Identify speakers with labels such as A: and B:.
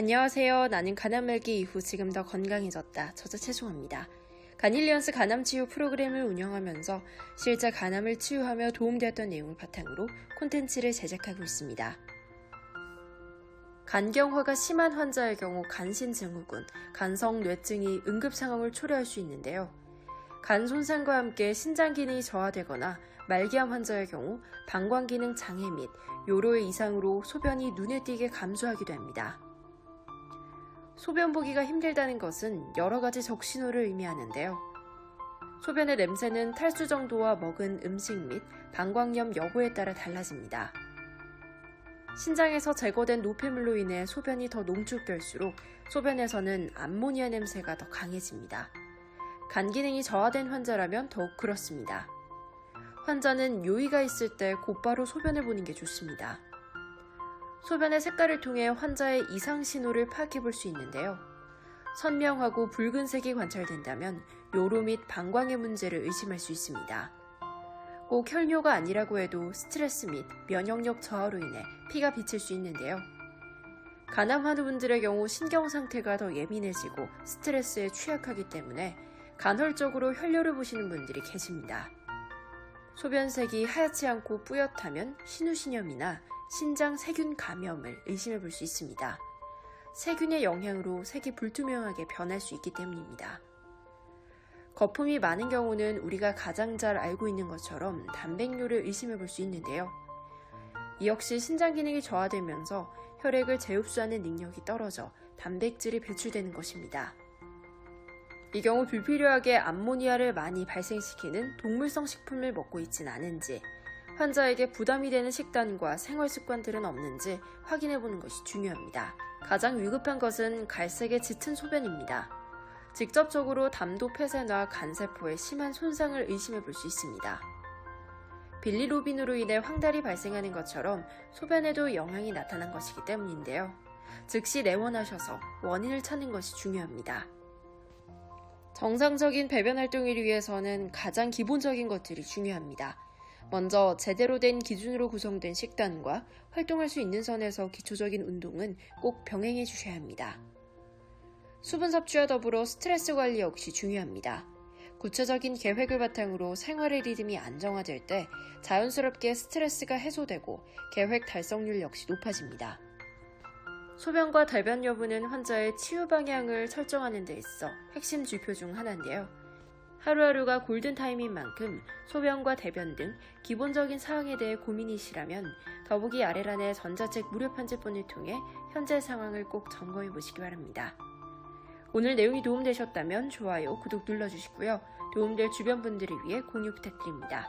A: 안녕하세요. 나는 간암 말기 이후 지금 더 건강해졌다. 저자 최송합니다. 간힐리언스 간암 치유 프로그램을 운영하면서 실제 간암을 치유하며 도움되었던 내용을 바탕으로 콘텐츠를 제작하고 있습니다. 간경화가 심한 환자의 경우 간신증후군, 간성뇌증이 응급 상황을 초래할 수 있는데요. 간 손상과 함께 신장 기능이 저하되거나 말기암 환자의 경우 방광 기능 장애 및 요로의 이상으로 소변이 눈에 띄게 감소하기도 합니다. 소변 보기가 힘들다는 것은 여러 가지 적신호를 의미하는데요. 소변의 냄새는 탈수 정도와 먹은 음식 및 방광염 여부에 따라 달라집니다. 신장에서 제거된 노폐물로 인해 소변이 더 농축될수록 소변에서는 암모니아 냄새가 더 강해집니다. 간 기능이 저하된 환자라면 더욱 그렇습니다. 환자는 요의가 있을 때 곧바로 소변을 보는 게 좋습니다. 소변의 색깔을 통해 환자의 이상 신호를 파악해 볼 수 있는데요. 선명하고 붉은색이 관찰된다면 요로 및 방광의 문제를 의심할 수 있습니다. 꼭 혈뇨가 아니라고 해도 스트레스 및 면역력 저하로 인해 피가 비칠 수 있는데요. 간암 환우분들의 경우 신경 상태가 더 예민해지고 스트레스에 취약하기 때문에 간헐적으로 혈뇨를 보시는 분들이 계십니다. 소변색이 하얗지 않고 뿌옇다면 신우신염이나 신장 세균 감염을 의심해 볼 수 있습니다. 세균의 영향으로 색이 불투명하게 변할 수 있기 때문입니다. 거품이 많은 경우는 우리가 가장 잘 알고 있는 것처럼 단백뇨를 의심해 볼 수 있는데요. 이 역시 신장 기능이 저하되면서 혈액을 재흡수하는 능력이 떨어져 단백질이 배출되는 것입니다. 이 경우 불필요하게 암모니아를 많이 발생시키는 동물성 식품을 먹고 있진 않은지, 환자에게 부담이 되는 식단과 생활 습관들은 없는지 확인해 보는 것이 중요합니다. 가장 위급한 것은 갈색의 짙은 소변입니다. 직접적으로 담도 폐쇄나 간세포에 심한 손상을 의심해 볼 수 있습니다. 빌리로빈으로 인해 황달이 발생하는 것처럼 소변에도 영향이 나타난 것이기 때문인데요. 즉시 내원하셔서 원인을 찾는 것이 중요합니다. 정상적인 배변 활동을 위해서는 가장 기본적인 것들이 중요합니다. 먼저 제대로 된 기준으로 구성된 식단과 활동할 수 있는 선에서 기초적인 운동은 꼭 병행해 주셔야 합니다. 수분 섭취와 더불어 스트레스 관리 역시 중요합니다. 구체적인 계획을 바탕으로 생활의 리듬이 안정화될 때 자연스럽게 스트레스가 해소되고 계획 달성률 역시 높아집니다. 소변과 대변 여부는 환자의 치유 방향을 설정하는 데 있어 핵심 지표 중 하나인데요. 하루하루가 골든타임인 만큼 소변과 대변 등 기본적인 사항에 대해 고민이시라면 더보기 아래란의 전자책 무료 편집본을 통해 현재 상황을 꼭 점검해 보시기 바랍니다. 오늘 내용이 도움되셨다면 좋아요, 구독 눌러주시고요. 도움될 주변 분들을 위해 공유 부탁드립니다.